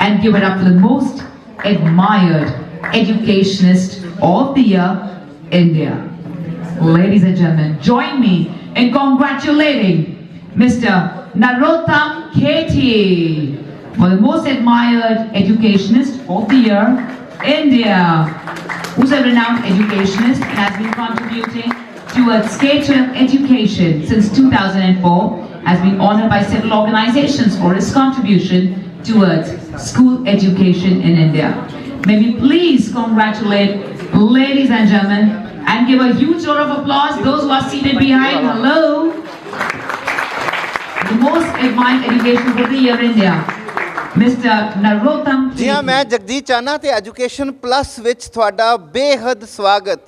and give it up for the most admired educationist of the year, India. Ladies and gentlemen, join me in congratulating Mr. Narottam Keti for the most admired educationist of the year, India, who's a renowned educationist and has been contributing towards K-12 education since 2004, has been honored by several organizations for his contribution towards school education in India. May we please congratulate ladies and gentlemen and give a huge round of applause those who are seated behind. Hello. The most admired education for the year India, Mr. Narottam. ਜੀ ਹਾਂ Keti. ਮੈਂ ਜਗਦੀਸ਼ ਚਾਨਾ ਤੇ education plus ਵਿੱਚ ਤੁਹਾਡਾ ਬੇਹੱਦ ਸਵਾਗਤ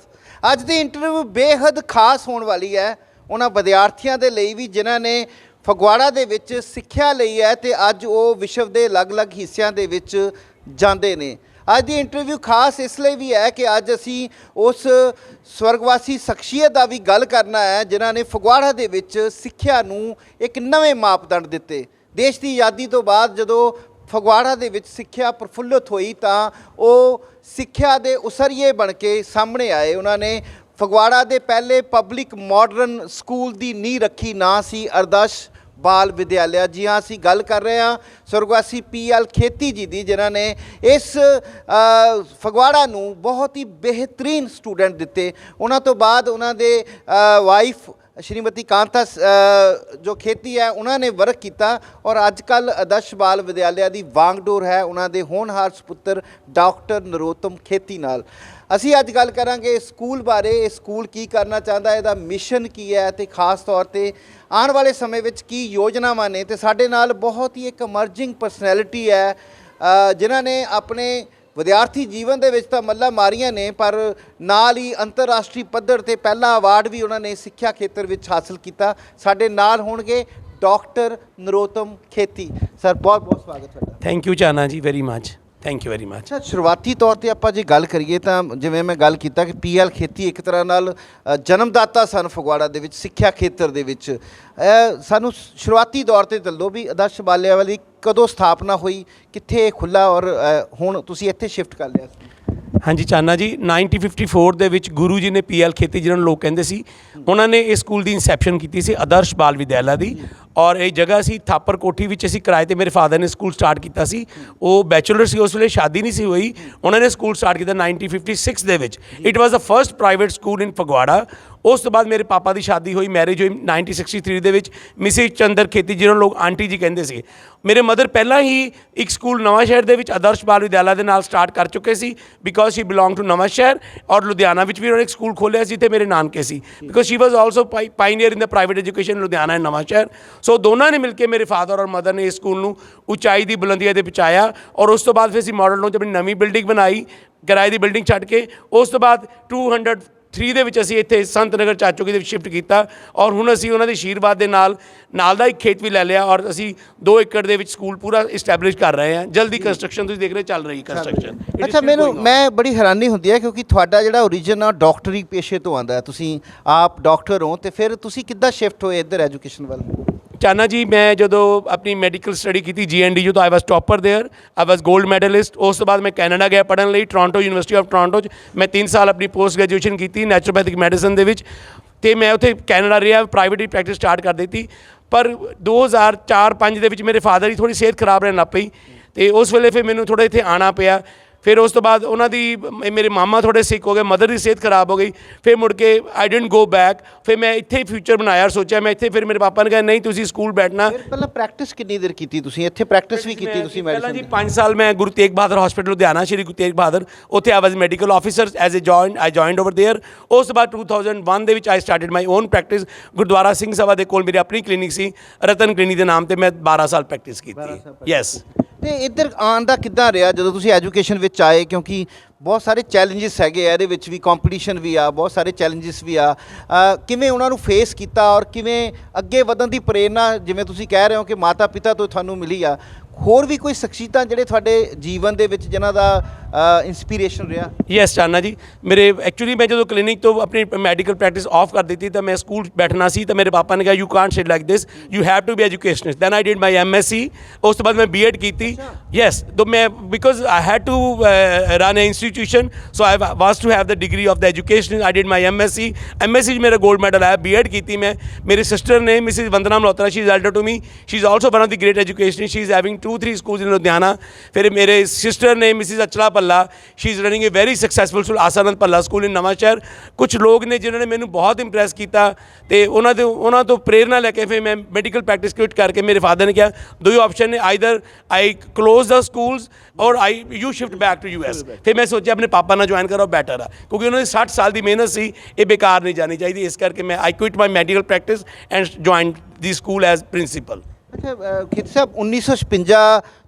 ਅੱਜ ਦੀ interview ਬੇਹੱਦ ਖਾਸ ਹੋਣ ਵਾਲੀ ਹੈ ਉਹਨਾਂ ਵਿਦਿਆਰਥੀਆਂ ਦੇ ਲਈ ਵੀ ਜਿਨ੍ਹਾਂ ਨੇ ਫਗਵਾੜਾ ਦੇ ਵਿੱਚ ਸਿੱਖਿਆ ਲਈ ਹੈ ਤੇ ਅੱਜ ਉਹ ਵਿਸ਼ਵ ਦੇ ਅਲੱਗ-ਅਲੱਗ ਹਿੱਸਿਆਂ ਦੇ ਵਿੱਚ ਜਾਂਦੇ ਨੇ। ਅੱਜ ਦੀ ਇੰਟਰਵਿਊ ਖਾਸ ਇਸ ਲਈ ਵੀ ਹੈ ਕਿ ਅੱਜ ਅਸੀਂ ਉਸ ਸਵਰਗਵਾਸੀ ਸ਼ਖਸੀਅਤ ਦਾ ਵੀ ਗੱਲ ਕਰਨਾ ਹੈ, ਜਿਨ੍ਹਾਂ ਨੇ ਫਗਵਾੜਾ ਦੇ ਵਿੱਚ ਸਿੱਖਿਆ ਨੂੰ ਇੱਕ ਨਵੇਂ ਮਾਪਦੰਡ ਦਿੱਤੇ। ਦੇਸ਼ ਦੀ ਆਜ਼ਾਦੀ ਤੋਂ ਬਾਅਦ ਜਦੋਂ ਫਗਵਾੜਾ ਦੇ ਵਿੱਚ ਸਿੱਖਿਆ ਪ੍ਰਫੁੱਲਤ ਹੋਈ ਤਾਂ ਉਹ ਸਿੱਖਿਆ ਦੇ ਉਸਰੀਏ ਬਣ ਕੇ ਸਾਹਮਣੇ ਆਏ। ਉਹਨਾਂ ਨੇ ਫਗਵਾੜਾ ਦੇ ਪਹਿਲੇ ਪਬਲਿਕ ਮਾਡਰਨ ਸਕੂਲ ਦੀ ਨੀਂਹ ਰੱਖੀ ਨਾਂ ਸੀ ਅਰਦਾਸ ਬਾਲ ਵਿਦਿਆਲਿਆ। ਜੀ ਹਾਂ, ਅਸੀਂ ਗੱਲ ਕਰ ਰਹੇ ਹਾਂ ਸੁਰਗਵਾਸੀ ਪੀਐਲ ਖੇਤੀ ਜੀ ਦੀ, ਜਿਨ੍ਹਾਂ ਨੇ ਇਸ ਫਗਵਾੜਾ ਨੂੰ ਬਹੁਤ ਹੀ ਬਿਹਤਰੀਨ ਸਟੂਡੈਂਟ ਦਿੱਤੇ। ਉਹਨਾਂ ਤੋਂ ਬਾਅਦ ਉਹਨਾਂ ਦੇ ਵਾਈਫ ਸ਼੍ਰੀਮਤੀ ਕਾਂਤਾ ਜੋ ਖੇਤੀ ਹੈ, ਉਹਨਾਂ ਨੇ ਵਰਕ ਕੀਤਾ ਔਰ ਅੱਜ ਕੱਲ ਆਦਰਸ਼ ਬਾਲ ਵਿਦਿਆਲਿਆ ਦੀ ਵਾਂਗਡੋਰ ਹੈ। ਉਹਨਾਂ ਦੇ ਹੋਣਹਾਰ ਸੁਪੁੱਤਰ ਡਾਕਟਰ ਨਰੋਤਮ ਖੇਤੀ ਨਾਲ। ਅਸੀਂ ਅੱਜ ਗੱਲ ਕਰਾਂਗੇ ਇਸ ਸਕੂਲ ਬਾਰੇ ਇਹ ਸਕੂਲ ਕੀ ਕਰਨਾ ਚਾਹੁੰਦਾ ਇਹਦਾ ਮਿਸ਼ਨ ਕੀ ਹੈ ਤੇ ਖਾਸ ਤੌਰ ਤੇ ਆਉਣ ਵਾਲੇ ਸਮੇਂ ਵਿੱਚ ਕੀ ਯੋਜਨਾਵਾਂ ਨੇ ਤੇ ਸਾਡੇ ਨਾਲ ਬਹੁਤ ਹੀ ਇੱਕ ਅਮਰਜਿੰਗ ਪਰਸਨੈਲਿਟੀ ਹੈ ਅ, ਜਿਨ੍ਹਾਂ ਨੇ ਆਪਣੇ ਵਿਦਿਆਰਥੀ ਜੀਵਨ ਦੇ ਵਿੱਚ ਤਾਂ ਮੱਲਾ ਮਾਰੀਆਂ ਨੇ ਪਰ ਨਾਲ ਹੀ ਅੰਤਰਰਾਸ਼ਟਰੀ ਪੱਧਰ ਤੇ ਪਹਿਲਾ ਅਵਾਰਡ ਵੀ ਉਹਨਾਂ ਨੇ ਸਿੱਖਿਆ ਖੇਤਰ ਵਿੱਚ ਹਾਸਲ ਕੀਤਾ। ਸਾਡੇ ਨਾਲ ਹੋਣਗੇ ਡਾਕਟਰ ਨਰੋਤਮ ਖੇਤੀ। ਸਰ ਬਹੁਤ ਬਹੁਤ ਸਵਾਗਤ ਤੁਹਾਡਾ। Thank you Chana ji very much thank you very much ਅੱਛਾ, ਸ਼ੁਰੂਆਤੀ ਤੌਰ ਤੇ ਆਪਾਂ ਜੇ ਗੱਲ ਕਰੀਏ ਤਾਂ ਜਿਵੇਂ ਮੈਂ ਗੱਲ ਕੀਤਾ ਕਿ ਪੀਐਲ ਖੇਤੀ ਇੱਕ ਤਰ੍ਹਾਂ ਨਾਲ ਜਨਮਦਾਤਾ ਸਨ ਫਗਵਾੜਾ ਦੇ ਵਿੱਚ, ਸਿੱਖਿਆ ਖੇਤਰ ਦੇ ਵਿੱਚ। ਸਾਨੂੰ ਸ਼ੁਰੂਆਤੀ ਦੌਰ ਤੇ ਦੱਲੋ ਵੀ ਆਦਰਸ਼ ਬਾਲਿਆ ਵਾਲੀ ਕਦੋਂ ਸਥਾਪਨਾ ਹੋਈ, ਕਿੱਥੇ ਖੁੱਲਾ ਔਰ ਹੁਣ ਤੁਸੀਂ ਇੱਥੇ ਸ਼ਿਫਟ ਕਰ ਲਿਆ ਹਾਂਜੀ ਚਾਨਾ ਜੀ 1954 ਦੇ ਵਿੱਚ ਗੁਰੂ ਜੀ ਨੇ ਪੀਐਲ ਖੇਤੀ ਜਿਹਨਾਂ ਨੂੰ ਲੋਕ ਕਹਿੰਦੇ ਸੀ। ਉਹਨਾਂ ਨੇ ਇਸ ਸਕੂਲ ਦੀ ਇਨਸੈਪਸ਼ਨ ਕੀਤੀ ਸੀ ਆਦਰਸ਼ ਬਾਲ ਵਿਦਿਆਲਾ ਦੀ ਔਰ ਇਹ ਜਗ੍ਹਾ ਸੀ ਥਾਪਰ ਕੋਠੀ ਵਿੱਚ ਅਸੀਂ ਕਿਰਾਏ ਤੇ ਮੇਰੇ ਫਾਦਰ ਨੇ ਸਕੂਲ ਸਟਾਰਟ ਕੀਤਾ ਸੀ। ਉਹ ਬੈਚਲਰ ਸੀ, ਉਸ ਵੇਲੇ ਸ਼ਾਦੀ ਨਹੀਂ ਸੀ ਹੋਈ। ਉਹਨਾਂ ਨੇ ਸਕੂਲ ਸਟਾਰਟ ਕੀਤਾ 1956 ਦੇ ਵਿੱਚ। It was the first private school in Phagwara ਉਸ ਤੋਂ ਬਾਅਦ ਮੇਰੇ ਪਾਪਾ ਦੀ ਸ਼ਾਦੀ ਹੋਈ ਮੈਰਿਜ ਹੋਈ 1963 ਦੇ ਵਿੱਚ। ਮਿਸਿਸ ਚੰਦਰ ਖੇਤੀ, ਜਿਹਨਾਂ ਲੋਕ ਆਂਟੀ ਜੀ ਕਹਿੰਦੇ ਸੀ ਮੇਰੇ ਮਦਰ ਪਹਿਲਾਂ ਹੀ ਇੱਕ ਸਕੂਲ ਨਵਾਂ ਸ਼ਹਿਰ ਦੇ ਵਿੱਚ ਆਦਰਸ਼ ਬਾਲ ਵਿਦਿਆਲਾ ਦੇ ਨਾਲ ਸਟਾਰਟ ਕਰ ਚੁੱਕੇ ਸੀ because she belong to Nawanshahr ਔਰ ਲੁਧਿਆਣਾ ਵਿੱਚ ਵੀ ਉਹਨਾਂ ਨੇ ਇੱਕ ਸਕੂਲ ਖੋਲ੍ਹਿਆ ਸੀ, ਤੇ ਮੇਰੇ ਨਾਨਕੇ ਸੀ। Because she was also pioneer in the private education Ludhiana and Nawanshahr. So ਦੋਨਾਂ ਨੇ ਮਿਲ ਕੇ ਮੇਰੇ ਫਾਦਰ ਔਰ ਮਦਰ ਨੇ ਇਸ ਸਕੂਲ ਨੂੰ ਉਚਾਈ ਦੀ ਬੁਲੰਦੀਆਂ ਤੇ ਪਹੁੰਚਾਇਆ ਔਰ ਉਸ ਤੋਂ ਬਾਅਦ ਫਿਰ ਅਸੀਂ ਮਾਡਲ ਨੂੰ ਆਪਣੀ ਨਵੀਂ ਬਿਲਡਿੰਗ ਬਣਾਈ ਕਿਰਾਏ ਦੀ ਬਿਲਡਿੰਗ ਛੱਡ ਕੇ। ਉਸ ਤੋਂ ਬਾਅਦ 203 ਦੇ ਵਿੱਚ ਅਸੀਂ ਇੱਥੇ ਸੰਤ ਨਗਰ ਚਾਚੋਕੀ ਦੇ ਵਿੱਚ ਸ਼ਿਫਟ ਕੀਤਾ ਔਰ ਹੁਣ ਅਸੀਂ ਉਹਨਾਂ ਦੇ ਆਸ਼ੀਰਵਾਦ ਦੇ ਨਾਲ ਨਾਲ ਦਾ ਇੱਕ ਖੇਤ ਵੀ ਲੈ ਲਿਆ ਔਰ ਅਸੀਂ 2 ਏਕੜ ਦੇ ਵਿੱਚ ਸਕੂਲ ਪੂਰਾ ਇਸਟੈਬਲਿਸ਼ ਕਰ ਰਹੇ ਹਾਂ। ਜਲਦੀ ਕੰਸਟਰਕਸ਼ਨ ਤੁਸੀਂ ਦੇਖ ਰਹੇ ਚੱਲ ਰਹੀ ਕੰਸਟਰਕਸ਼ਨ ਅੱਛਾ ਮੈਨੂੰ ਮੈਂ ਬੜੀ ਹੈਰਾਨੀ ਹੁੰਦੀ ਹੈ ਕਿਉਂਕਿ ਤੁਹਾਡਾ ਜਿਹੜਾ origin ਆ ਡਾਕਟਰੀ ਪੇਸ਼ੇ ਤੋਂ ਆਂਦਾ ਤੁਸੀਂ ਆਪ ਡਾਕਟਰ ਹੋ ਤੇ ਫਿਰ ਤੁਸੀਂ ਕਿੱਦਾਂ ਸ਼ਿਫਟ ਹੋਏ ਇੱਧਰ ਐਜੂਕੇਸ਼ਨ ਵੱਲ? ਚਾਨਾ ਜੀ, ਮੈਂ ਜਦੋਂ ਆਪਣੀ ਮੈਡੀਕਲ ਸਟੱਡੀ ਕੀਤੀ ਜੀ ਐਂਡ ਡੀ ਯੂ ਤੋਂ ਆਈ ਵਾਸ ਟੌਪਰ देयर ਆਈ ਵਾਸ 골ਡ ਮੈਡਲਿਸਟ ਉਸ ਤੋਂ ਬਾਅਦ ਮੈਂ ਕੈਨੇਡਾ ਗਿਆ ਪੜਨ ਲਈ ਟੋਰਾਂਟੋ ਯੂਨੀਵਰਸਿਟੀ ਆਫ ਟੋਰਾਂਟੋ 'ਚ। ਮੈਂ 3 ਸਾਲ ਆਪਣੀ ਪੋਸਟ ਗ੍ਰੈਜੂਏਸ਼ਨ ਕੀਤੀ ਨੈਚੁਰੋਪੈਥਿਕ ਮੈਡੀਸਨ ਦੇ ਵਿੱਚ। ਤੇ ਮੈਂ ਉੱਥੇ ਕੈਨੇਡਾ ਰਿਹਾ ਪ੍ਰਾਈਵੇਟ ਪ੍ਰੈਕਟਿਸ ਸਟਾਰਟ ਕਰ ਦਿੱਤੀ। ਪਰ 2004-5 ਦੇ ਵਿੱਚ ਮੇਰੇ ਫਾਦਰ ਦੀ ਥੋੜੀ ਸਿਹਤ ਖਰਾਬ ਰਹਿਣ ਲੱਗ ਪਈ। ਤੇ ਉਸ ਵੇਲੇ ਫਿਰ ਮੈਨੂੰ ਥੋੜਾ ਇੱਥੇ ਆਣਾ ਪਿਆ। ਫਿਰ ਉਸ ਤੋਂ ਬਾਅਦ ਉਹਨਾਂ ਦੀ ਮ- ਮੇਰੇ ਮਾਮਾ ਥੋੜੇ ਸਿੱਕ ਹੋ ਗਏ ਮਦਰ ਦੀ ਸਿਹਤ ਖਰਾਬ ਹੋ ਗਈ ਫਿਰ ਮੁੜ ਕੇ ਆਈ ਡਿਡਨਟ ਗੋ ਬੈਕ ਫਿਰ ਮੈਂ ਇੱਥੇ ਹੀ ਫਿਊਚਰ ਬਣਾਇਆ ਔਰ ਸੋਚਿਆ ਮੈਂ ਇੱਥੇ ਫਿਰ ਮੇਰੇ ਪਾਪਾ ਨੇ ਕਿਹਾ ਨਹੀਂ ਤੁਸੀਂ ਸਕੂਲ ਬੈਠਣਾ ਫਿਰ ਪਹਿਲਾਂ ਪ੍ਰੈਕਟਿਸ ਕਿੰਨੀ ਦੇਰ ਕੀਤੀ ਤੁਸੀਂ ਇੱਥੇ ਪ੍ਰੈਕਟਿਸ ਵੀ ਕੀਤੀ ਤੁਸੀਂ ਪਹਿਲਾਂ ਮੈਡੀਸਨ ਜੀ 5 ਸਾਲ ਮੈਂ ਗੁਰੂ ਤੇਗ ਬਹਾਦਰ ਹਸਪੀਟਲ ਲੁਧਿਆਣਾ ਸ਼੍ਰੀ ਗੁਰੂ ਤੇਗ ਬਹਾਦਰ ਉੱਥੇ I was medical officer as a join I joined over there ਉਸ ਤੋਂ ਬਾਅਦ 2001 ਦੇ ਵਿੱਚ I started my own practice Gurdwara Singh Sabha ਦੇ ਕੋਲ ਮੇਰੀ ਆਪਣੀ ਕਲੀਨਿਕ ਸੀ ਰਤਨ ਕਲੀਨਿਕ ਦੇ ਨਾਮ ਤੇ ਮੈਂ 12 ਸਾਲ ਪ੍ਰੈਕਟਿਸ ਕੀਤੀ ਯੈਸ ਤੇ ਇੱਧਰ ਆਉਣ ਦਾ ਕਿੱਦਾਂ ਰਿਹਾ ਜਦੋਂ ਤੁਸੀਂ ਐਜੂਕੇਸ਼ਨ ਵਿੱਚ ਆਏ? ਕਿਉਂਕਿ ਬਹੁਤ ਸਾਰੇ ਚੈਲੰਜਸ ਹੈਗੇ ਆ ਇਹਦੇ ਵਿੱਚ ਵੀ ਕੰਪੀਟੀਸ਼ਨ ਵੀ ਆ ਬਹੁਤ ਸਾਰੇ ਚੈਲੰਜਸ ਵੀ ਆ। ਅ, ਕਿਵੇਂ ਉਹਨਾਂ ਨੂੰ ਫੇਸ ਕੀਤਾ ਔਰ ਕਿਵੇਂ ਅੱਗੇ ਵਧਣ ਦੀ ਪ੍ਰੇਰਣਾ ਜਿਵੇਂ ਤੁਸੀਂ ਕਹਿ ਰਹੇ ਹੋ ਕਿ ਮਾਤਾ ਪਿਤਾ ਤੋਂ ਤੁਹਾਨੂੰ ਮਿਲੀ ਆ ਹੋਰ ਵੀ ਕੋਈ ਸ਼ਖਸੀਅਤਾਂ ਜਿਹੜੇ ਤੁਹਾਡੇ ਜੀਵਨ ਦੇ ਵਿੱਚ ਜਿਨ੍ਹਾਂ ਦਾ ਇਨਸਪੀਰੇਸ਼ਨ ਰਿਹਾ? ਯੈਸ ਚਾਨਾ ਜੀ। ਮੇਰੇ ਐਕਚੁਅਲੀ ਮੈਂ ਜਦੋਂ ਕਲੀਨਿਕ ਤੋਂ ਆਪਣੀ ਮੈਡੀਕਲ ਪ੍ਰੈਕਟਿਸ ਆਫ ਕਰ ਦਿੱਤੀ ਤਾਂ ਮੈਂ ਸਕੂਲ ਬੈਠਣਾ ਸੀ ਤਾਂ ਮੇਰੇ ਪਾਪਾ ਨੇ ਕਿਹਾ you can't sit like this you have to be educationist then I did my MSc ਉਸ ਤੋਂ ਬਾਅਦ ਮੈਂ ਬੀਐਡ ਕੀਤੀ। ਯੈਸ ਤਾਂ ਮੈਂ because I had to run a institution so I was to have the degree of the education I did my MSc MSc 'ਚ ਮੇਰਾ 골ਡ ਮੈਡਲ ਆਇਆ ਬੀਐਡ ਕੀਤੀ ਮੈਂ ਮੇਰੀ ਸਿਸਟਰ ਨੇ Mrs Vandana Malhotra she is elder to me she is also one of the great education she is having 2 3 schools in Ludhiana ਫਿਰ ਮੇਰੇ ਸਿਸਟਰ ਨੇ Mrs Achla Palla she is running a very successful school Asanand Palla school in ਨਵਾਂ ਸ਼ਹਿਰ ਕੁਝ ਲੋਕ ਨੇ ਜਿਨ੍ਹਾਂ ਨੇ ਮੈਨੂੰ ਬਹੁਤ ਇੰਪ੍ਰੈਸ ਕੀਤਾ ਤੇ ਉਹਨਾਂ ਦੇ ਉਹਨਾਂ ਤੋਂ ਪ੍ਰੇਰਣਾ ਲੈ ਕੇ ਫਿਰ ਮੈਂ ਮੈਡੀਕਲ ਪ੍ਰੈਕਟਿਸ ਕੁਇਟ ਕਰਕੇ ਮੇਰੇ ਫਾਦਰ ਨੇ ਕਿਹਾ ਦੋ ਹੀ ਆਪਸ਼ਨ ਨੇ either I close the schools ਔਰ I you shift back to US ਫਿਰ ਮੈਂ ਸੋਚਿਆ ਆਪਣੇ ਪਾਪਾ ਨਾਲ ਜੁਆਇਨ ਕਰਾਂ ਬੈਟਰ ਆ ਕਿਉਂਕਿ ਉਹਨਾਂ ਦੀ 60 ਸਾਲ ਦੀ ਮਿਹਨਤ ਸੀ ਇਹ ਬੇਕਾਰ ਨਹੀਂ ਜਾਣੀ ਚਾਹੀਦੀ ਇਸ ਕਰਕੇ ਮੈਂ I quit my medical practice and join the school as principal ਅੱਛਾ ਖੇਤੀ ਸਾਹਿਬ 1956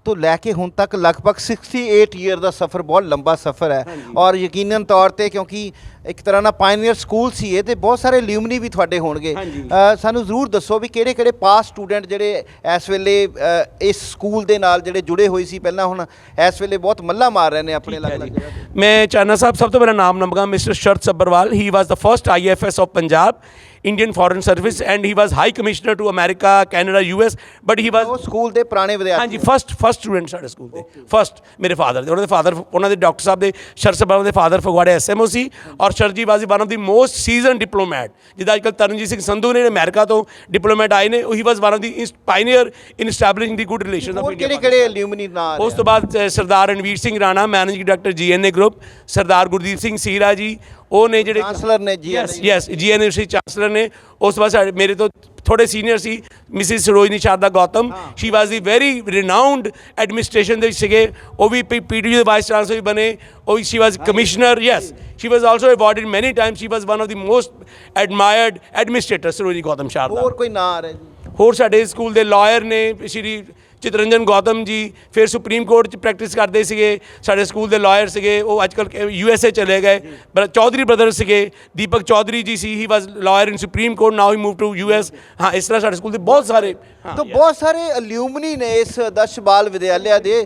ਤੋਂ ਲੈ ਕੇ ਹੁਣ ਤੱਕ ਲਗਭਗ 68 ਈਅਰ ਦਾ ਸਫ਼ਰ ਬਹੁਤ ਲੰਬਾ ਸਫ਼ਰ ਹੈ। ਔਰ ਯਕੀਨਨ ਤੌਰ ਤੇ ਕਿਉਂਕਿ ਇੱਕ ਤਰ੍ਹਾਂ ਨਾਲ ਪਾਇਨੀਅਰ ਸਕੂਲ ਸੀ ਇਹ ਤੇ ਬਹੁਤ ਸਾਰੇ ਲਿਊਮਨੀ ਵੀ ਤੁਹਾਡੇ ਹੋਣਗੇ। ਸਾਨੂੰ ਜ਼ਰੂਰ ਦੱਸੋ ਵੀ ਕਿਹੜੇ ਕਿਹੜੇ ਪਾਸ ਸਟੂਡੈਂਟ ਜਿਹੜੇ ਇਸ ਵੇਲੇ ਇਸ ਸਕੂਲ ਦੇ ਨਾਲ ਜਿਹੜੇ ਜੁੜੇ ਹੋਏ ਸੀ ਪਹਿਲਾਂ ਹੁਣ ਇਸ ਵੇਲੇ ਬਹੁਤ ਮੱਲਾ ਮਾਰ ਰਹੇ ਨੇ ਆਪਣੇ ਅਲੱਗ-ਅਲੱਗ ਜਗ੍ਹਾ ਤੇ। ਮੈਂ ਚਾਨਾ ਸਾਹਿਬ ਸਭ ਤੋਂ ਪਹਿਲਾਂ ਨਾਮ ਨਮਗਾ Mr Sharat Sabharwal he was the first IFS of Punjab Indian foreign service and he was high commissioner to America Canada US but he was ਉਹ ਸਕੂਲ ਦੇ ਪੁਰਾਣੇ ਵਿਦਿਆਰਥੀ ਹਾਂਜੀ ਫਸਟ ਫਸਟ ਸਟੂਡੈਂਟ ਸਾਡੇ ਸਕੂਲ ਦੇ। ਫਸਟ ਮੇਰੇ father ਦੇ। ਉਹਨਾਂ ਦੇ ਫਾਦਰ ਉਹਨਾਂ ਦੇ ਡਾਕਟਰ ਸਾਹਿਬ ਦੇ ਸ਼ਰਤ ਸਭਾ ਦੇ ਫਾਦਰ ਫਗਵਾੜੇ ਐਸਐਮਓ ਸੀ ਔਰ ਸ਼ਰਜੀ ਵਾਜ਼ੀ one of the most seasoned diplomat ਜਿੱਦਾਂ ਅੱਜਕੱਲ ਤਰਨਜੀਤ ਸਿੰਘ ਸੰਧੂ ਨੇ ਅਮਰੀਕਾ ਤੋਂ ਡਿਪਲੋਮੈਟ ਆਏ ਨੇ he was one of the pioneer in establishing the good relations of ਹੋਰ ਇੰਡੀਆ ਕਿਹੜੇ ਕਿਹੜੇ ਲਿਊਮਨੀ ਨਾਂ ਉਸ ਤੋਂ ਬਾਅਦ ਅ, Sardar Ranvir Singh Rana managing director GNA group Sardar Gurdeep Singh Seera ji ਉਹ ਨੇ ਜਿਹੜੇ ਚਾਂਸਲਰ ਨੇ ਜੀ yes yes GNA university chancellor ਨੇ। ਉਸ ਬਾਅਦ ਸਾਡੇ ਮੇਰੇ ਤੋਂ ਥੋੜੇ senior C Mrs Sarojini Sharda Gautam she was the very renowned administration ਦੇ ਸੀਗੇ। ਉਹ ਵੀ ਪੀਡੀਯੂ ਦੇ ਵਾਈਸ ਚਾਂਸਲਰ ਵੀ ਬਣੇ। ਉਹ she was commissioner yes she was also awarded many times she was one of the most admired administrator Sarojini Gautam Sharda ਹੋਰ ਕੋਈ ਨਾਂ ਆ ਰਿਹਾ ਜੀ? ਹੋਰ ਸਾਡੇ ਸਕੂਲ ਦੇ ਲਾਇਰ ਨੇ ਸ਼੍ਰੀ ਚਿਤਰੰਜਨ ਗੌਤਮ ਜੀ ਫਿਰ ਸੁਪਰੀਮ ਕੋਰਟ 'ਚ ਪ੍ਰੈਕਟਿਸ ਕਰਦੇ ਸੀਗੇ ਸਾਡੇ ਸਕੂਲ ਦੇ ਲਾਇਰ ਸੀਗੇ ਉਹ ਅੱਜਕੱਲ ਯੂ ਐਸ ਏ ਚਲੇ ਗਏ ਚੌਧਰੀ ਬ੍ਰਦਰ ਸੀਗੇ ਦੀਪਕ ਚੌਧਰੀ ਜੀ ਸੀ he was lawyer in supreme court now he move to U S ਹਾਂ ਇਸ ਤਰ੍ਹਾਂ ਸਾਡੇ ਸਕੂਲ ਦੇ ਬਹੁਤ ਸਾਰੇ ਤਾਂ ਬਹੁਤ ਸਾਰੇ ਅਲਿਊਮਨੀ ਨੇ ਇਸ ਦਸ਼ ਬਾਲ ਵਿਦਿਆਲਿਆ ਦੇ।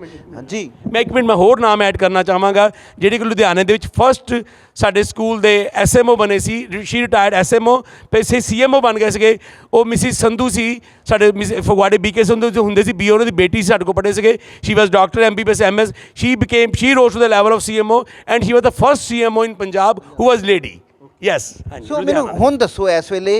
ਜੀ ਮੈਂ ਇੱਕ ਮਿੰਟ ਮੈਂ ਹੋਰ ਨਾਮ ਐਡ ਕਰਨਾ ਚਾਹਾਂਗਾ ਜਿਹੜੇ ਕਿ ਲੁਧਿਆਣੇ ਦੇ ਵਿੱਚ ਫਸਟ ਸਾਡੇ ਸਕੂਲ ਦੇ ਐਸਐਮਓ ਬਣੇ ਸੀ ਸ਼ੀ ਰਿਟਾਇਰਡ ਐਸਐਮਓ ਫਿਰ ਸੇ ਸੀਐਮਓ ਬਣ ਗਏ ਸੀਗੇ। ਉਹ ਮਿਸਿਸ ਸੰਧੂ ਸੀ ਸਾਡੇ ਮਿਸ- ਫਗਵਾੜੇ ਬੀਕੇ ਸੰਧੂ ਜੋ ਹੁੰਦੇ ਸੀ ਬੀ ਉਹਨਾਂ ਦੀ ਬੇਟੀ ਸੀ ਸਾਡੇ ਕੋਲ ਪੜ੍ਹੇ ਸੀਗੇ। She was doctor MBBS MS she became she rose to the level of CMO and she was the first CMO in Punjab who was lady yes so ਮੈਨੂੰ ਹੁਣ ਦੱਸੋ ਇਸ ਵੇਲੇ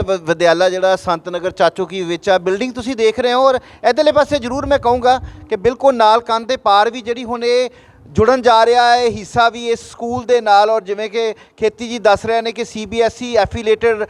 ਵ- ਵਿਦਿਆਲਾ ਜਿਹੜਾ ਸੰਤ ਨਗਰ ਚਾਚੋ ਕੀ ਵਿੱਚ ਆ ਬਿਲਡਿੰਗ ਤੁਸੀਂ ਦੇਖ ਰਹੇ ਹੋ ਔਰ ਇਧਰਲੇ ਪਾਸੇ ਜ਼ਰੂਰ ਮੈਂ ਕਹੂੰਗਾ ਕਿ ਬਿਲਕੁਲ ਨਾਲ ਕੰਧ ਦੇ ਪਾਰ ਵੀ ਜਿਹੜੀ ਹੁਣ ਇਹ ਜੁੜਨ ਜਾ ਰਿਹਾ ਹੈ, ਹਿੱਸਾ ਵੀ ਇਸ ਸਕੂਲ ਦੇ ਨਾਲ ਔਰ ਜਿਵੇਂ ਕਿ ਖੇਤੀ ਜੀ ਦੱਸ ਰਹੇ ਨੇ ਕਿ ਸੀਬੀਐਸਈ ਐਫੀਲੇਟਡ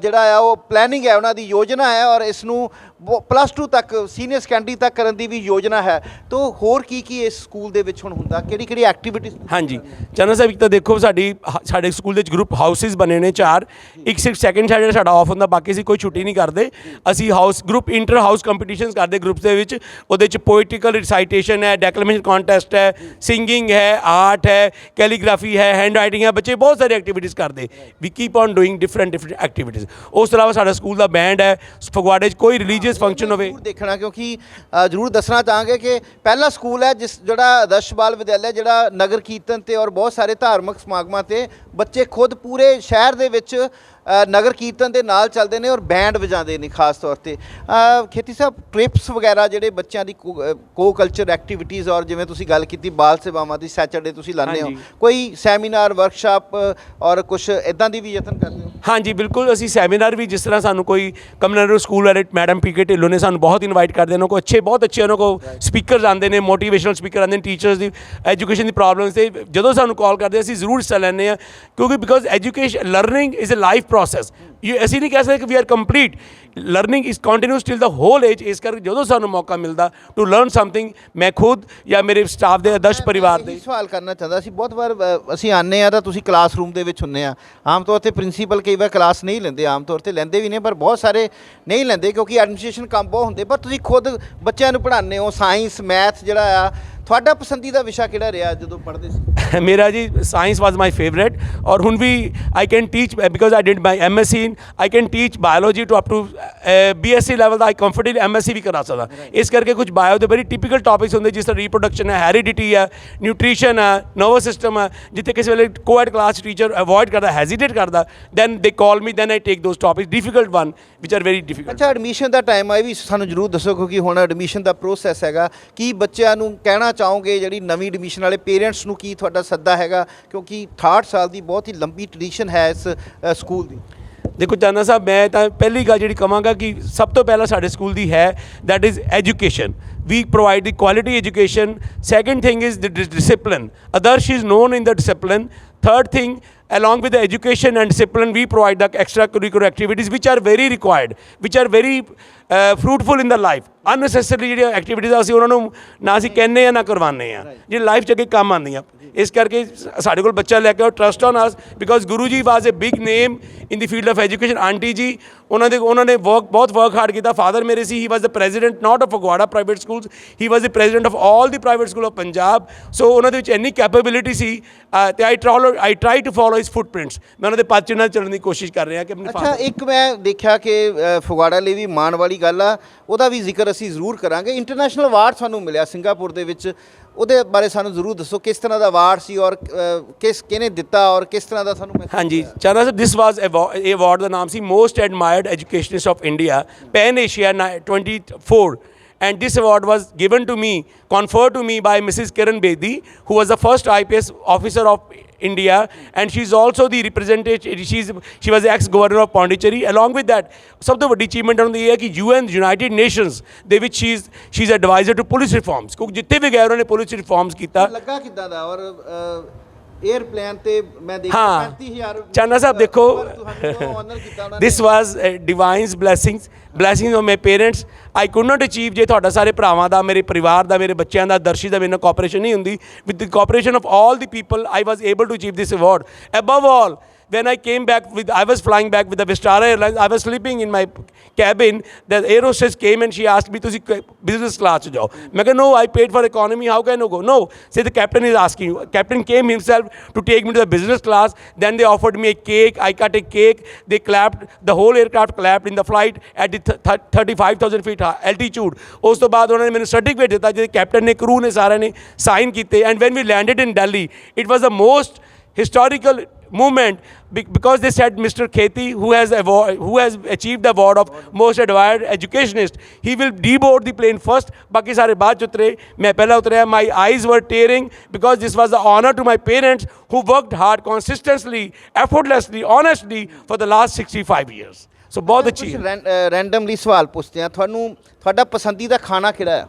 ਜਿਹੜਾ ਆ ਉਹ ਪਲੈਨਿੰਗ ਹੈ, ਉਹਨਾਂ ਦੀ ਯੋਜਨਾ ਹੈ ਔਰ ਇਸ ਨੂੰ ਪਲੱਸ 2 ਤੱਕ, ਸੀਨੀਅਰ ਸੈਕੰਡਰੀ ਤੱਕ ਕਰਨ ਦੀ ਵੀ ਯੋਜਨਾ ਹੈ। ਤੋਂ ਹੋਰ ਕੀ ਕੀ ਇਸ ਸਕੂਲ ਦੇ ਵਿੱਚ ਹੁਣ ਹੁੰਦਾ? ਕਿਹੜੀ ਕਿਹੜੀ ਐਕਟੀਵਿਟੀਜ਼ ਹਾਂਜੀ। ਚੰਨਾ ਸਾਹਿਬ, ਇੱਕ ਤਾਂ ਦੇਖੋ ਸਾਡੀ, ਹ- ਸਾਡੇ ਸਕੂਲ ਦੇ ਵਿੱਚ ਗਰੁੱਪ ਹਾਊਸਿਸ ਬਣੇ ਨੇ ਚਾਰ। ਇੱਕ ਸਿਰਫ ਸੈਕੰਡ ਸੈਟਰਡੇ ਸਾਡਾ ਆਫ ਹੁੰਦਾ, ਬਾਕੀ ਅਸੀਂ ਕੋਈ ਛੁੱਟੀ ਨਹੀਂ ਕਰਦੇ। ਅਸੀਂ house group inter house competitions ਕਰਦੇ ਗਰੁੱਪਸ ਦੇ ਵਿੱਚ। ਉਹਦੇ ਵਿੱਚ ਪੋਇਟੀਕਲ ਰਿਸਾਈਟੇਸ਼ਨ ਹੈ ਡੈਕਲੇਮੇਸ਼ਨ ਕੰਟੈਸਟ ਹੈ ਸਿੰਗਿੰਗ ਹੈ ਆਰਟ ਹੈ ਕੈਲੀਗ੍ਰਾਫੀ ਹੈ ਹੈਂਡ ਰਾਈਟਿੰਗ ਹੈ। ਬੱਚੇ ਬਹੁਤ ਸਾਰੀ ਐਕਟੀਵਿਟੀਜ਼ ਕਰਦੇ। We keep on doing different different activities ਉਸ ਤੋਂ ਇਲਾਵਾ ਸਾਡਾ ਸਕੂਲ ਦਾ ਬੈਂਡ ਹੈ। ਫਗਵਾੜੇ 'ਚ ਕੋਈ ਰਿਲੀਜੀਅਸ ਫੰਕਸ਼ਨ ਹੋਵੇ। ਜ਼ਰੂਰ ਦੇਖਣਾ ਕਿਉਂਕਿ ਅ, ਜ਼ਰੂਰ ਦੱਸਣਾ ਚਾਹਾਂਗੇ ਕਿ ਪਹਿਲਾ ਸਕੂਲ ਹੈ ਜਿਸ ਜਿਹੜਾ ਆਦਰਸ਼ ਬਾਲ ਵਿਦਿਆਲਿਆ ਜਿਹੜਾ ਨਗਰ ਕੀਰਤਨ ਤੇ ਔਰ ਬਹੁਤ ਸਾਰੇ ਧਾਰਮਿਕ ਸਮਾਗਮਾਂ ਤੇ ਬੱਚੇ ਖੁਦ ਪੂਰੇ ਸ਼ਹਿਰ ਦੇ ਵਿੱਚ ਨਗਰ ਕੀਰਤਨ ਦੇ ਨਾਲ ਚੱਲਦੇ ਨੇ ਔਰ ਬੈਂਡ ਵਜਾਉਂਦੇ ਨੇ ਖਾਸ ਤੌਰ ਤੇ। ਖੇਤੀ ਸਾਹਿਬ ਟ੍ਰਿਪਸ ਵਗੈਰਾ ਜਿਹੜੇ ਬੱਚਿਆਂ ਦੀ ਕੋ ਕਲਚਰ ਐਕਟੀਵਿਟੀਜ਼ ਔਰ ਜਿਵੇਂ ਤੁਸੀਂ ਗੱਲ ਕੀਤੀ ਬਾਲ ਸੇਵਾਵਾਂ ਦੀ ਸੈਚਰਡੇ ਤੁਸੀਂ ਲਾਉਂਦੇ ਹੋ। ਕੋਈ ਸੈਮੀਨਾਰ ਵਰਕਸ਼ਾਪ ਔਰ ਕੁਝ ਇਦਾਂ ਦੀ ਵੀ ਯਤਨ ਕਰਦੇ ਹੋ? ਹਾਂਜੀ ਬਿਲਕੁਲ ਅਸੀਂ ਸੈਮੀਨਾਰ ਵੀ ਜਿਸ ਤਰ੍ਹਾਂ ਸਾਨੂੰ ਕੋਈ ਕਮਿਊਨਿਟੀ ਸਕੂਲ ਵਾਲੇ ਮੈਡਮ ਪੀਕੇ ਢਿੱਲੋਂ ਨੇ ਸਾਨੂੰ ਬਹੁਤ ਇਨਵਾਈਟ ਕਰਦੇ ਨੇ। ਉਹਨਾਂ ਕੋ ਅੱਛੇ ਬਹੁਤ ਅੱਛੇ ਉਹਨਾਂ ਕੋ ਸਪੀਕਰਸ ਆਉਂਦੇ ਨੇ ਮੋਟੀਵੇਸ਼ਨਲ ਸਪੀਕਰ ਆਉਂਦੇ ਨੇ ਟੀਚਰਸ ਦੀ ਐਜੂਕੇਸ਼ਨ ਦੀ ਪ੍ਰੋਬਲਮਸ ਤੇ ਜਦੋਂ ਸਾਨੂੰ ਕਾਲ ਕਰਦੇ ਅਸੀਂ ਜ਼ਰੂਰ ਹਿੱਸਾ ਲੈਂਦੇ ਆ ਕਿਉਂਕਿ because education learning is a life process ਇਹ ਅਸੀਂ ਨਹੀਂ ਕਹਿ ਸਕਦੇ ਕਿ we are complete learning is continuous till the whole age ਇਸ ਕਰਕੇ ਜਦੋਂ ਸਾਨੂੰ ਮੌਕਾ ਮਿਲਦਾ ਟੂ ਲਰਨ ਸਮਥਿੰਗ ਮੈਂ ਖੁਦ ਜਾਂ ਮੇਰੇ ਸਟਾਫ ਦੇ ਆਦਰਸ਼ ਪਰਿਵਾਰ ਦੇ ਸਵਾਲ ਕਰਨਾ ਚਾਹੁੰਦਾ ਸੀ ਬਹੁਤ ਵਾਰ ਅਸੀਂ ਆਨੇ ਆ ਤਾਂ ਤੁਸੀਂ ਕਲਾਸਰੂਮ ਦੇ ਵਿੱਚ ਹੁੰਨੇ ਆ ਆਮ ਤੌਰ ਤੇ ਪ੍ਰਿੰਸੀਪਲ ਕਈ ਵਾਰ ਕਲਾਸ ਨਹੀਂ ਲੈਂਦੇ ਆਮ ਤੌਰ ਤੇ ਲੈਂਦੇ ਵੀ ਨੇ ਪਰ ਬਹੁਤ ਸਾਰੇ ਨਹੀਂ ਲੈਂਦੇ ਕਿਉਂਕਿ ਐਡਮਿਨਿਸਟ੍ਰੇਸ਼ਨ ਕੰਮ ਬਹੁਤ ਹੁੰਦੇ। ਪਰ ਤੁਸੀਂ ਖੁਦ ਬੱਚਿਆਂ ਨੂੰ ਪੜ੍ਹਾਉਂਦੇ ਹੋ ਸਾਇੰਸ ਮੈਥ ਜਿਹੜਾ ਆ ਤੁਹਾਡਾ ਪਸੰਦੀਦਾ ਵਿਸ਼ਾ ਕਿਹੜਾ ਰਿਹਾ ਜਦੋਂ ਪੜ੍ਹਦੇ ਸੀ? ਮੇਰਾ ਜੀ ਸਾਇੰਸ ਵਾਸ ਮਾਈ ਫੇਵਰੇਟ ਔਰ ਹੁਣ ਵੀ I can teach because I did my MSc in I can teach biology to up to BSc level the I comfortable MSc ਵੀ ਕਰਾ ਸਕਦਾ ਇਸ ਕਰਕੇ ਕੁਝ ਬਾਇਓ ਦੇ ਵੈਰੀ ਟਿਪੀਕਲ ਟਾਪਿਕਸ ਹੁੰਦੇ ਜਿਸ ਤਰ੍ਹਾਂ ਰੀਪਰੋਡਕਸ਼ਨ ਹੈ ਹੈਰੀਡਿਟੀ ਹੈ ਨਿਊਟ੍ਰੀਸ਼ਨ ਹੈ ਨਰਵਸ ਸਿਸਟਮ ਹੈ ਜਿੱਥੇ ਕਿਸੇ ਵੇਲੇ ਕੋਐਡ ਕਲਾਸ ਟੀਚਰ ਅਵੋਇਡ ਕਰਦਾ ਹੈਜ਼ਿਟੇਟ ਕਰਦਾ then they call me then I take those topics difficult one which are very difficult ਅੱਛਾ ਐਡਮਿਸ਼ਨ ਦਾ ਟਾਈਮ ਆ ਇਹ ਵੀ ਸਾਨੂੰ ਜਰੂਰ ਦੱਸੋ ਕਿਉਂਕਿ ਹੁਣ ਐਡਮਿਸ਼ਨ ਦਾ ਪ੍ਰੋਸੈਸ ਹੈਗਾ ਕੀ ਬੱਚਿਆਂ ਨੂੰ ਕਹਿਣਾ ਚਾਹੋਗੇ ਜਿਹੜੀ ਨਵੀਂ ਐਡਮਿਸ਼ਨ ਵਾਲੇ ਪੇਰੈਂਟਸ ਨੂੰ ਕੀ ਤੁਹਾਡਾ ਸੱਦਾ ਹੈਗਾ, ਕਿਉਂਕਿ 68 ਸਾਲ ਦੀ ਬਹੁਤ ਹੀ ਲੰਬੀ ਟ੍ਰੈਡੀਸ਼ਨ ਹੈ ਇਸ ਸਕੂਲ ਦੀ। ਦੇਖੋ ਚਾਨਾ ਸਾਹਿਬ, ਮੈਂ ਤਾਂ ਪਹਿਲੀ ਗੱਲ ਜਿਹੜੀ ਕਵਾਂਗਾ ਕਿ ਸਭ ਤੋਂ ਪਹਿਲਾਂ ਸਾਡੇ ਸਕੂਲ ਦੀ ਹੈ that is education we provide the quality education second thing is the discipline others is known in the discipline third thing along with the education and discipline, we provide the extracurricular activities which are very required, which are very fruitful in the life. Unnecessarily ਜਿਹੜੀਆਂ activities ਆ ਅਸੀਂ ਉਹਨਾਂ ਨੂੰ ਨਾ ਅਸੀਂ ਕਹਿੰਦੇ ਆ ਨਾ ਕਰਵਾਉਂਦੇ ਆ। ਜਿਹੜੀ ਲਾਈਫ 'ਚ ਅੱਗੇ ਕੰਮ ਆਉਂਦੀਆਂ ਇਸ ਕਰਕੇ ਸਾਡੇ ਕੋਲ ਬੱਚਾ ਲੈ ਕੇ ਆਓ trust on us because Guru ji was a big name in the field of education aunty ji ਉਹਨਾਂ ਦੇ ਉਹਨਾਂ ਨੇ ਵਰਕ ਬਹੁਤ ਵਰਕ ਹਾਰਡ ਕੀਤਾ। ਫਾਦਰ ਮੇਰੇ ਸੀ he was the president not of Phagwara private schools he was the president of all the private school of Punjab so ਉਹਨਾਂ ਦੇ ਵਿੱਚ ਇੰਨੀ ਕੈਪੇਬਿਲਿਟੀ ਸੀ ਤੇ I troll I try to follow his footprints ਮੈਂ ਉਹਨਾਂ ਦੇ ਪੱਜ ਨਾਲ ਚੱਲਣ ਦੀ ਕੋਸ਼ਿਸ਼ ਕਰ ਰਿਹਾ ਕਿ ਆਪਣੇ ਅੱਛਾ ਇੱਕ ਮੈਂ ਦੇਖਿਆ ਕਿ ਫਗਵਾੜਾ ਲਈ ਵੀ ਮਾਣ ਵਾਲੀ ਗੱਲ ਆ ਉਹਦਾ ਵੀ ਜ਼ਿਕਰ ਅਸੀਂ ਜ਼ਰੂਰ ਕਰਾਂਗੇ। ਇੰਟਰਨੈਸ਼ਨਲ ਅਵਾਰਡ ਸਾਨੂੰ ਮਿਲਿਆ ਸਿੰਗਾਪੁਰ ਦੇ ਵਿੱਚ। ਉਹਦੇ ਬਾਰੇ ਸਾਨੂੰ ਜ਼ਰੂਰ ਦੱਸੋ ਕਿਸ ਤਰ੍ਹਾਂ ਦਾ ਅਵਾਰਡ ਸੀ ਔਰ ਕਿਸ ਕਿਹਨੇ ਦਿੱਤਾ ਔਰ ਕਿਸ ਤਰ੍ਹਾਂ ਦਾ ਸਾਨੂੰ ਹਾਂਜੀ? ਚਾਨਾ ਸਾਹਿਬ ਦਿਸ ਵਾਸ ਇਹ ਅਵਾਰਡ ਦਾ ਨਾਮ ਸੀ most admired educationist of India pan Asia 24 and this award was given to me conferred to me by mrs kiran bedi who was the first ips officer of india and she's also the representative she's she was the ex governor of pondicherry along with that ਸਭ ਤੋਂ ਵੱਡੀ achievement ਉਹਨਾਂ ਦੀ ਇਹ ਹੈ ਕਿ UN United Nations ਦੇ ਵਿੱਚ she is she is adviser to police reforms ਕਿਉਂਕਿ ਜਿੱਥੇ ਵੀ ਗਏ ਉਹਨਾਂ ਨੇ ਪੁਲਿਸ ਰਿਫਾਰਮਸ ਕੀਤਾ ਲੱਗਾ ਕਿੱਦਾਂ ਦਾ ਔਰ 에ਅਰਪਲੇਨ ਤੇ ਮੈਂ ਦੇਖਿਆ ਹਾਂ 35000 ਚਾਨਾ ਸਾਹਿਬ ਦੇਖੋ ਆਨਰ ਕੀਤਾ ਉਹਨਾਂ ਨੇ this was uh, divine's blessings blessings of my parents i could not achieve ਜੇ ਤੁਹਾਡਾ ਸਾਰੇ ਭਰਾਵਾਂ ਦਾ ਮੇਰੇ ਪਰਿਵਾਰ ਦਾ ਮੇਰੇ ਬੱਚਿਆਂ ਦਾ ਦਰਸ਼ੀ ਦਾ ਮੇਰੇ ਨਾਲ ਕੋਆਪਰੇਸ਼ਨ ਨਹੀਂ ਹੁੰਦੀ with the cooperation of all the people i was able to achieve this award above all when i came back with i was flying back with the vistara airlines i was sleeping in my cabin the air hostess came and she asked me ਤੁਸੀਂ business class ਚ ਜਾਓ ਮੈਂ ਕਿਹਾ no i paid for economy how can i go no say the captain is asking you captain came himself to take me to the business class then they offered me a cake i cut a cake they clapped the whole aircraft clapped in the flight at the th- th- 35000 feet high altitude ਉਸ ਤੋਂ ਬਾਅਦ ਉਹਨਾਂ ਨੇ ਮੈਨੂੰ certificate ਦਿੱਤਾ ਜਿਹਦੇ captain ਨੇ ਕਰੂ ਨੇ ਸਾਰਿਆਂ ਨੇ ਸਾਈਨ ਕੀਤੇ and when we landed in delhi it was the most historical Movement be- because they said Mr. Kheti, who has award, who has achieved the award of most admired educationist, he will deboard the plane first. ਸਾਰੇ ਬਾਅਦ 'ਚ ਉਤਰੇ ਮੈਂ ਪਹਿਲਾਂ ਉਤਰਿਆ my eyes were tearing because this was the honor to my parents who worked hard consistently, effortlessly, honestly for the last 65 years. So ਬਹੁਤ ਅੱਛੀ randomly ਸਵਾਲ ਪੁੱਛਦੇ ਆ ਤੁਹਾਨੂੰ ਤੁਹਾਡਾ ਪਸੰਦੀਦਾ ਖਾਣਾ ਕਿਹੜਾ ਹੈ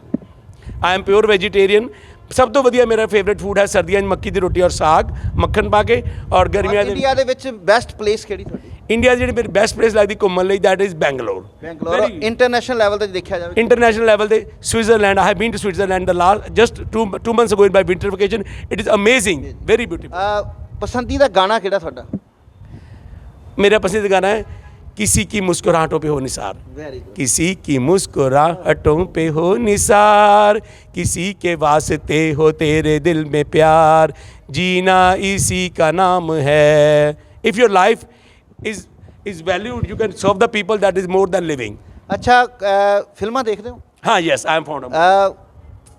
ਆਈ ਐਮ ਪਿਓਰ ਵੈਜੀਟੇਰੀਅਨ ਸਭ ਤੋਂ ਵਧੀਆ ਮੇਰਾ ਫੇਵਰਿਟ ਫੂਡ ਹੈ ਸਰਦੀਆਂ 'ਚ ਮੱਕੀ ਦੀ ਰੋਟੀ ਔਰ ਸਾਗ ਮੱਖਣ ਪਾ ਕੇ ਔਰ ਗਰਮੀਆਂ ਦੇ ਇੰਡੀਆ ਦੇ ਵਿੱਚ ਬੈਸਟ ਪਲੇਸ ਕਿਹੜੀ ਤੁਹਾਡੀ? ਇੰਡੀਆ ਜਿਹੜੀ ਮੇਰੀ ਬੈਸਟ ਪਲੇਸ ਲੱਗਦੀ ਘੁੰਮਣ ਲਈ that is Bangalore Bangalore international level ਤੇ ਦੇਖਿਆ ਜਾਵੇ ਇੰਟਰਨੈਸ਼ਨਲ ਲੈਵਲ ਤੇ Switzerland I have been to Switzerland the last just 2 2 months ago in my winter vacation it is amazing very beautiful ਪਸੰਦੀਦਾ ਗਾਣਾ ਕਿਹੜਾ ਤੁਹਾਡਾ ਮੇਰਾ ਪਸੰਦੀਦਾ ਗਾਣਾ ਹੈ किसी की मुस्कुराहटों पे हो निसार। किसी की मुस्कुराहटों पे हो निसार। किसी के वास्ते हो तेरे दिल में प्यार। जीना इसी का नाम है। If your life is is valued you can serve the people that is more than living अच्छा फ़िल्म देख रहे हो? हाँ yes I am found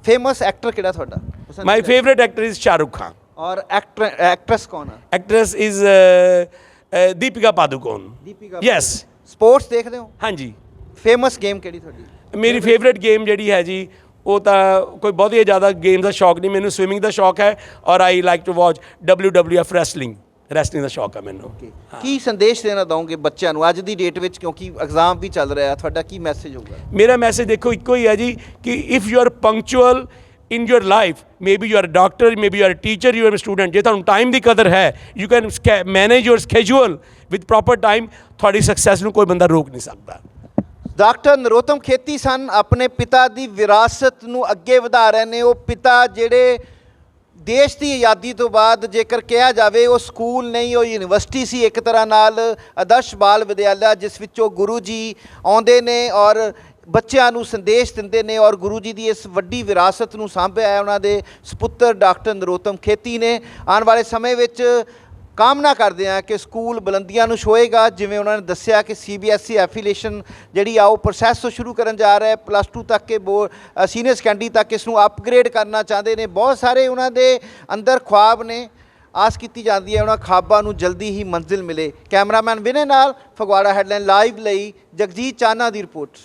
famous actor केड़ा थोड़ा my favourite actor is Shahrukh Khan और एक्टर एक्ट्रेस कौन है? Actress is Deepika Padukone Deepika yes sports ਦੇਖਦੇ ਹੋ? ਹਾਂਜੀ। ਫੇਮਸ ਗੇਮ ਕਿਹੜੀ ਤੁਹਾਡੀ? ਮੇਰੀ ਫੇਵਰਿਟ ਗੇਮ ਜਿਹੜੀ ਹੈ ਜੀ ਉਹ ਤਾਂ ਕੋਈ ਬਹੁਤ ਹੀ ਜ਼ਿਆਦਾ ਗੇਮ ਦਾ ਸ਼ੌਕ ਨਹੀਂ ਮੈਨੂੰ ਸਵਿਮਿੰਗ ਦਾ ਸ਼ੌਕ ਹੈ ਔਰ I like to watch WWF wrestling wrestling ਦਾ ਸ਼ੌਕ ਹੈ ਮੈਨੂੰ। ਕਿ ਕੀ ਸੰਦੇਸ਼ ਦੇਣਾ ਦਵੋਗੇ ਬੱਚਿਆਂ ਨੂੰ ਅੱਜ ਦੀ ਡੇਟ ਵਿੱਚ? ਕਿਉਂਕਿ ਐਗਜ਼ਾਮ ਵੀ ਚੱਲ ਰਿਹਾ ਤੁਹਾਡਾ ਕੀ ਮੈਸੇਜ ਹੋਊਗਾ? ਮੇਰਾ ਮੈਸੇਜ ਦੇਖੋ ਇੱਕੋ ਹੀ ਹੈ ਜੀ ਕਿ if you are punctual in your life maybe you are doctor maybe you are teacher you are student ਜੇ ਤੁਹਾਨੂੰ ਟਾਈਮ ਦੀ ਕਦਰ ਹੈ you can manage your schedule with proper time ਤੁਹਾਡੀ ਸਕਸੈਸ ਨੂੰ ਕੋਈ ਬੰਦਾ ਰੋਕ ਨਹੀਂ ਸਕਦਾ। ਡਾਕਟਰ ਨਰੋਤਮ ਖੇਤੀ ਸਨ, ਆਪਣੇ ਪਿਤਾ ਦੀ ਵਿਰਾਸਤ ਨੂੰ ਅੱਗੇ ਵਧਾ ਰਹੇ ਨੇ। ਉਹ ਪਿਤਾ ਜਿਹੜੇ ਦੇਸ਼ ਦੀ ਆਜ਼ਾਦੀ ਤੋਂ ਬਾਅਦ ਜੇਕਰ ਕਿਹਾ ਜਾਵੇ, ਉਹ ਸਕੂਲ ਨਹੀਂ, ਉਹ ਯੂਨੀਵਰਸਿਟੀ ਸੀ ਇੱਕ ਤਰ੍ਹਾਂ ਨਾਲ, ਆਦਰਸ਼ ਬਾਲ ਵਿਦਿਆਲਾ ਜਿਸ ਵਿੱਚੋਂ ਗੁਰੂ ਜੀ ਆਉਂਦੇ ਨੇ ਔਰ ਬੱਚਿਆਂ ਨੂੰ ਸੰਦੇਸ਼ ਦਿੰਦੇ ਨੇ ਔਰ ਗੁਰੂ ਜੀ ਦੀ ਇਸ ਵੱਡੀ ਵਿਰਾਸਤ ਨੂੰ ਸਾਂਭਿਆ ਹੈ, ਉਹਨਾਂ ਦੇ ਸੁਪੁੱਤਰ ਡਾਕਟਰ ਨਰੋਤਮ ਖੇਤੀ ਨੇ। ਆਉਣ ਵਾਲੇ ਸਮੇਂ ਵਿੱਚ ਕਾਮਨਾ ਕਰਦੇ ਹਾਂ ਕਿ ਸਕੂਲ ਬੁਲੰਦੀਆਂ ਨੂੰ ਛੋਏਗਾ, ਜਿਵੇਂ ਉਹਨਾਂ ਨੇ ਦੱਸਿਆ ਕਿ ਸੀਬੀਐਸਈ ਐਫੀਲੀਏਸ਼ਨ ਜਿਹੜੀ ਆ ਉਹ ਪ੍ਰੋਸੈਸ ਤੋਂ ਸ਼ੁਰੂ ਕਰਨ ਜਾ ਰਿਹਾ ਹੈ। ਪਲੱਸ 2 ਤੱਕ ਕੇ ਬੋ ਸੀਨੀਅਰ ਸੈਕੰਡਰੀ ਤੱਕ ਇਸ ਨੂੰ ਅਪਗ੍ਰੇਡ ਕਰਨਾ ਚਾਹੁੰਦੇ ਨੇ। ਬਹੁਤ ਸਾਰੇ ਉਹਨਾਂ ਦੇ ਅੰਦਰ ਖੁਆਬ ਨੇ। ਆਸ ਕੀਤੀ ਜਾਂਦੀ ਹੈ ਉਹਨਾਂ ਖਾਬਾਂ ਨੂੰ ਜਲਦੀ ਹੀ ਮੰਜ਼ਿਲ ਮਿਲੇ। ਕੈਮਰਾਮੈਨ ਵਿਨੇ ਨਾਲ ਫਗਵਾੜਾ ਹੈਡਲਾਈਨ ਲਾਈਵ ਲਈ ਜਗਜੀਤ ਚਾਨਾ ਦੀ ਰਿਪੋਰਟ।